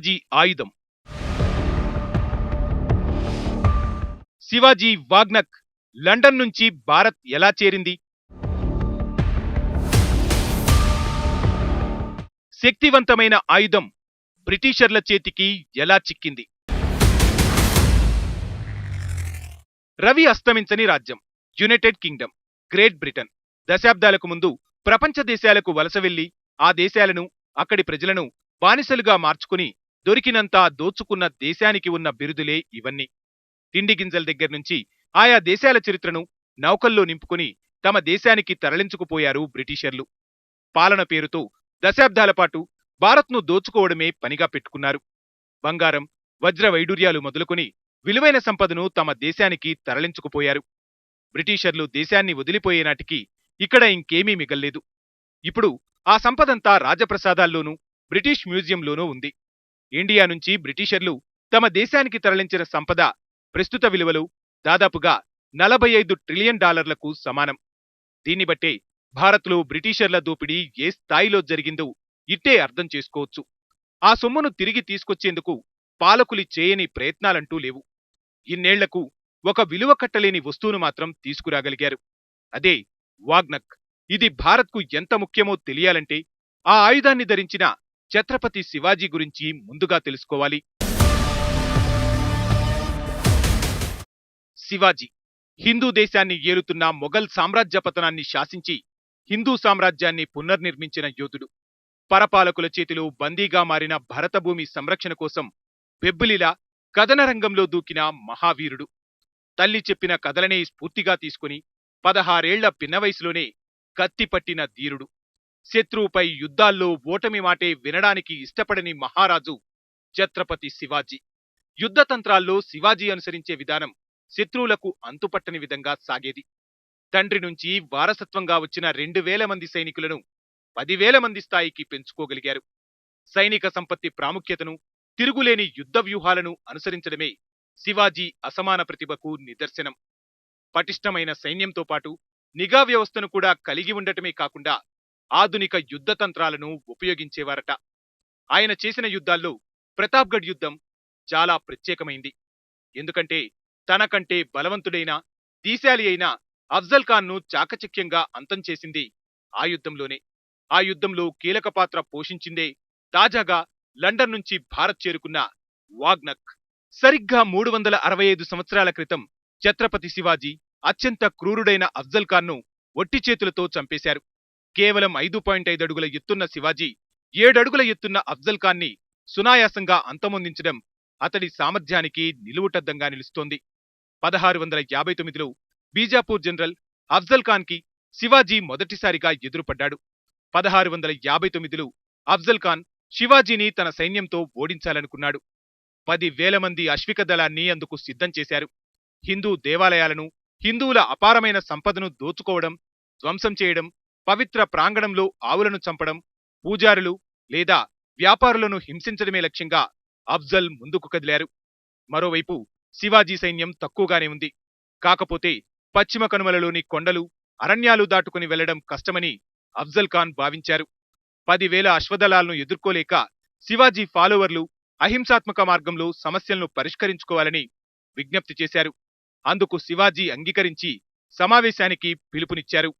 శివాజీ ఆయుధం. శివాజీ వాగ్నక్ లండన్ నుంచి భారత్ ఎలా చేరింది? శక్తివంతమైన ఆయుధం బ్రిటిషర్ల చేతికి ఎలా చిక్కింది? రవి అస్తమించని రాజ్యం యునైటెడ్ కింగ్డమ్ గ్రేట్ బ్రిటన్. దశాబ్దాలకు ముందు ప్రపంచ దేశాలకు వలస వెళ్ళి ఆ దేశాలను అక్కడి ప్రజలను బానిసలుగా మార్చుకుని దొరికినంత దోచుకున్న దేశానికి ఉన్న బిరుదులే ఇవన్నీ. తిండి గింజల దగ్గర నుంచి ఆయా దేశాల చరిత్రను నౌకల్లో నింపుకుని తమ దేశానికి తరలించుకుపోయారు బ్రిటిషర్లు. పాలన పేరుతో దశాబ్దాల పాటు భారత్ను దోచుకోవడమే పనిగా పెట్టుకున్నారు. బంగారం వజ్ర వైడూర్యాలు మొదలుకొని విలువైన సంపదను తమ దేశానికి తరలించుకుపోయారు. బ్రిటిషర్లు దేశాన్ని వదిలిపోయే నాటికి ఇక్కడ ఇంకేమీ మిగల్లేదు. ఇప్పుడు ఆ సంపదంతా రాజప్రసాదాల్లోనూ బ్రిటిష్ మ్యూజియంలోనూ ఉంది. ఇండియా నుంచి బ్రిటిషర్లు తమ దేశానికి తరలించిన సంపద ప్రస్తుత విలువలు దాదాపుగా నలభై ఐదు ట్రిలియన్ డాలర్లకు సమానం. దీన్ని బట్టే భారత్లో బ్రిటిషర్ల దోపిడీ ఏ స్థాయిలో జరిగిందో ఇట్టే అర్థం చేసుకోవచ్చు. ఆ సొమ్మును తిరిగి తీసుకొచ్చేందుకు పాలకులు చేయని ప్రయత్నాలంటూ లేవు. ఇన్నేళ్ళకు ఒక విలువ కట్టలేని వస్తువును మాత్రం తీసుకురాగలిగారు. అదే వాగ్నక్. ఇది భారత్కు ఎంత ముఖ్యమో తెలియాలంటే ఆ ఆయుధాన్ని ధరించిన ఛత్రపతి శివాజీ గురించి ముందుగా తెలుసుకోవాలి. శివాజీ హిందూ దేశాన్ని ఏలుతున్న మొఘల్ సామ్రాజ్య పతనాన్ని శాసించి హిందూ సామ్రాజ్యాన్ని పునర్నిర్మించిన యోధుడు. పరపాలకుల చేతిలో బందీగా మారిన భరతభూమి సంరక్షణ కోసం బెబ్బులిలా కథనరంగంలో దూకిన మహావీరుడు. తల్లి చెప్పిన కథలనే స్ఫూర్తిగా తీసుకుని పదహారేళ్ళ పిన్న వయసులోనే కత్తిపట్టిన ధీరుడు. శత్రువుపై యుద్ధాల్లో ఓటమి మాటే వినడానికి ఇష్టపడని మహారాజు ఛత్రపతి శివాజీ. యుద్ధతంత్రాల్లో శివాజీ అనుసరించే విధానం శత్రువులకు అంతుపట్టని విధంగా సాగేది. తండ్రి నుంచి వారసత్వంగా వచ్చిన రెండు వేల మంది సైనికులను పదివేల మంది స్థాయికి పెంచుకోగలిగారు. సైనిక సంపత్తి ప్రాముఖ్యతను తిరుగులేని యుద్ధ వ్యూహాలను అనుసరించడమే శివాజీ అసమాన ప్రతిభకు నిదర్శనం. పటిష్టమైన సైన్యంతో పాటు నిఘా వ్యవస్థను కూడా కలిగి ఉండటమే కాకుండా ఆధునిక యుద్ధ తంత్రాలను ఉపయోగించేవారట. ఆయన చేసిన యుద్ధాల్లో ప్రతాప్గఢ్ యుద్ధం చాలా ప్రత్యేకమైంది. ఎందుకంటే తనకంటే బలవంతుడైన దీశాలి అయిన అఫ్జల్ ఖాన్ను చాకచక్యంగా అంతం చేసింది ఆ యుద్ధంలోనే. ఆ యుద్ధంలో కీలక పాత్ర పోషించిందే తాజాగా లండన్ నుంచి భారత్ చేరుకున్న వాగ్నక్. సరిగ్గా మూడు వందల అరవై ఐదు సంవత్సరాల క్రితం ఛత్రపతి శివాజీ అత్యంత క్రూరుడైన అఫ్జల్ ఖాన్ను ఒట్టి చేతులతో చంపేశారు. కేవలం ఐదు పాయింట్ ఐదు అడుగుల ఎత్తున్న శివాజీ ఏడడుగుల ఎత్తున్న అఫ్జల్ ఖాన్ని సునాయాసంగా అంతమొందించడం అతడి సామర్థ్యానికి నిలువుటద్దంగా నిలుస్తోంది. పదహారు వందల యాభై తొమ్మిదిలో బీజాపూర్ జనరల్ అఫ్జల్ ఖాన్కి శివాజీ మొదటిసారిగా ఎదురుపడ్డాడు. పదహారు వందల యాభై తొమ్మిదిలో అఫ్జల్ ఖాన్ శివాజీని తన సైన్యంతో ఓడించాలనుకున్నాడు. పది వేల మంది అశ్విక దళాన్ని అందుకు సిద్ధం చేశారు. హిందూ దేవాలయాలను హిందువుల అపారమైన సంపదను దోచుకోవడం ధ్వంసం చేయడం పవిత్ర ప్రాంగణంలో ఆవులను చంపడం పూజారులు లేదా వ్యాపారులను హింసించడమే లక్ష్యంగా అఫ్జల్ ముందుకు కదిలారు. మరోవైపు శివాజీ సైన్యం తక్కువగానే ఉంది. కాకపోతే పశ్చిమ కనుమలలోని కొండలు అరణ్యాలు దాటుకుని వెళ్ళడం కష్టమని అఫ్జల్ ఖాన్ భావించారు. పదివేల అశ్వదళాలను ఎదుర్కోలేక శివాజీ ఫాలోవర్లు అహింసాత్మక మార్గంలో సమస్యలను పరిష్కరించుకోవాలని విజ్ఞప్తి చేశారు. అందుకు శివాజీ అంగీకరించి సమావేశానికి పిలుపునిచ్చారు.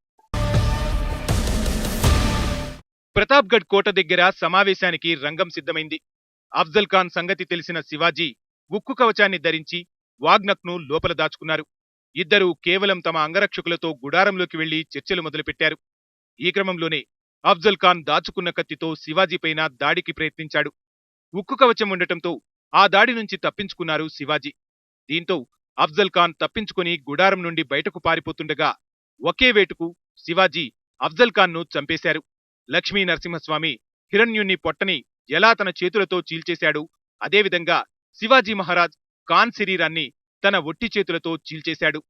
ప్రతాప్గఢ్ కోట దగ్గర సమావేశానికి రంగం సిద్ధమైంది. అఫ్జల్ ఖాన్ సంగతి తెలిసిన శివాజీ ఉక్కు కవచాన్ని ధరించి వాగ్నక్ను లోపల దాచుకున్నారు. ఇద్దరూ కేవలం తమ అంగరక్షకులతో గుడారంలోకి వెళ్ళి చర్చలు మొదలుపెట్టారు. ఈ క్రమంలోనే అఫ్జల్ ఖాన్ దాచుకున్న కత్తితో శివాజీపైన దాడికి ప్రయత్నించాడు. ఉక్కు కవచం ఉండటంతో ఆ దాడి నుంచి తప్పించుకున్నారు శివాజీ. దీంతో అఫ్జల్ ఖాన్ తప్పించుకుని గుడారం నుండి బయటకు పారిపోతుండగా ఒకే వేటుకు శివాజీ అఫ్జల్ ఖాన్ను చంపేశారు. లక్ష్మీ నరసింహస్వామి హిరణ్యుణ్ణి పొట్టని ఎలా తన చేతులతో చీల్చేశాడు? అదేవిధంగా శివాజీ మహారాజ్ ఖాన్ శరీరాన్ని తన ఒట్టి చేతులతో చీల్చేశాడు.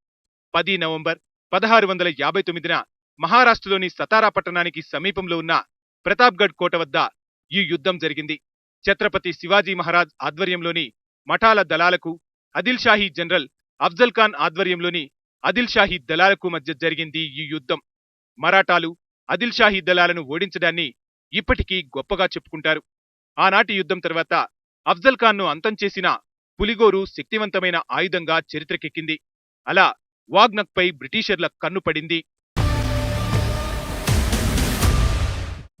పది నవంబర్ పదహారు వందల యాభై తొమ్మిదిన మహారాష్ట్రలోని సతారా పట్టణానికి సమీపంలో ఉన్న ప్రతాప్గఢ్ కోట వద్ద ఈ యుద్ధం జరిగింది. ఛత్రపతి శివాజీ మహారాజ్ ఆధ్వర్యంలోని మఠాల దళాలకు అదిల్షాహీ జనరల్ అఫ్జల్ ఖాన్ ఆధ్వర్యంలోని అదిల్షాహీ దళాలకు మధ్య జరిగింది ఈ యుద్ధం. మరాఠాలు అదిల్ షాహీ దళాలను ఓడించడాన్ని ఇప్పటికీ గొప్పగా చెప్పుకుంటారు. ఆనాటి యుద్ధం తర్వాత అఫ్జల్ ఖాన్ను అంతం చేసిన పులిగోరు శక్తివంతమైన ఆయుధంగా చరిత్రకెక్కింది. అలా వాగ్నక్ పై బ్రిటిషర్ల కన్ను పడింది.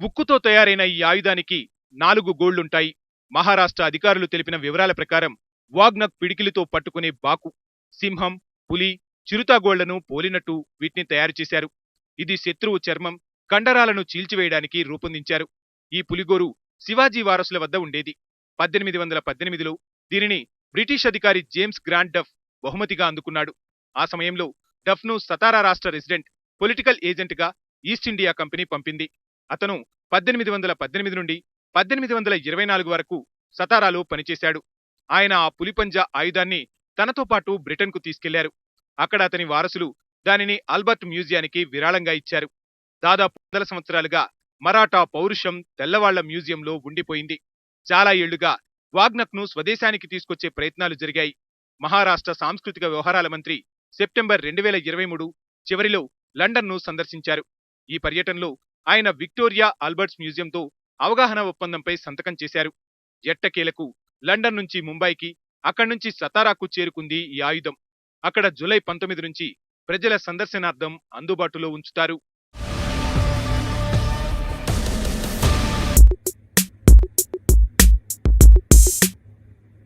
ఉక్కుతో తయారైన ఈ ఆయుధానికి నాలుగు గోళ్ళుంటాయి. మహారాష్ట్ర అధికారులు తెలిపిన వివరాల ప్రకారం వాగ్నక్ పిడికిలితో పట్టుకునే బాకు సింహం పులి చిరుతాగోళ్ళను పోలినట్టు వీటిని తయారు చేశారు. ఇది శత్రువు చర్మం కండరాలను చీల్చివేయడానికి రూపొందించారు. ఈ పులిగోరు శివాజీ వారసుల వద్ద ఉండేది. పద్దెనిమిది వందల పద్దెనిమిదిలో దీనిని బ్రిటిష్ అధికారి జేమ్స్ గ్రాంట్ డఫ్ బహుమతిగా అందుకున్నాడు. ఆ సమయంలో డఫ్ను సతారా రాష్ట్ర రెసిడెంట్ పొలిటికల్ ఏజెంట్గా ఈస్ట్ ఇండియా కంపెనీ పంపింది. అతను పద్దెనిమిది వందల పద్దెనిమిది నుండి పద్దెనిమిది వందల ఇరవై నాలుగు వరకు సతారాలో పనిచేశాడు. ఆయన ఆ పులిపంజా ఆయుధాన్ని తనతో పాటు బ్రిటన్కు తీసుకెళ్ళారు. అక్కడ అతని వారసులు దానిని ఆల్బర్ట్ మ్యూజియానికి విరాళంగా ఇచ్చారు. దాదాపు వందల సంవత్సరాలుగా మరాఠా పౌరుషం తెల్లవాళ్ళ మ్యూజియంలో ఉండిపోయింది. చాలా ఏళ్ళుగా వాగ్నక్ను స్వదేశానికి తీసుకొచ్చే ప్రయత్నాలు జరిగాయి. మహారాష్ట్ర సాంస్కృతిక వ్యవహారాల మంత్రి సెప్టెంబర్ రెండు వేల ఇరవై మూడు చివరిలో లండన్ను సందర్శించారు. ఈ పర్యటనలో ఆయన విక్టోరియా ఆల్బర్ట్స్ మ్యూజియంతో అవగాహన ఒప్పందంపై సంతకం చేశారు. ఎట్టకేలకు లండన్ నుంచి ముంబైకి అక్కడి నుంచి సతారాకు చేరుకుంది ఈ ఆయుధం. అక్కడ జూలై పంతొమ్మిది నుంచి ప్రజల సందర్శనార్థం అందుబాటులో ఉంచుతారు.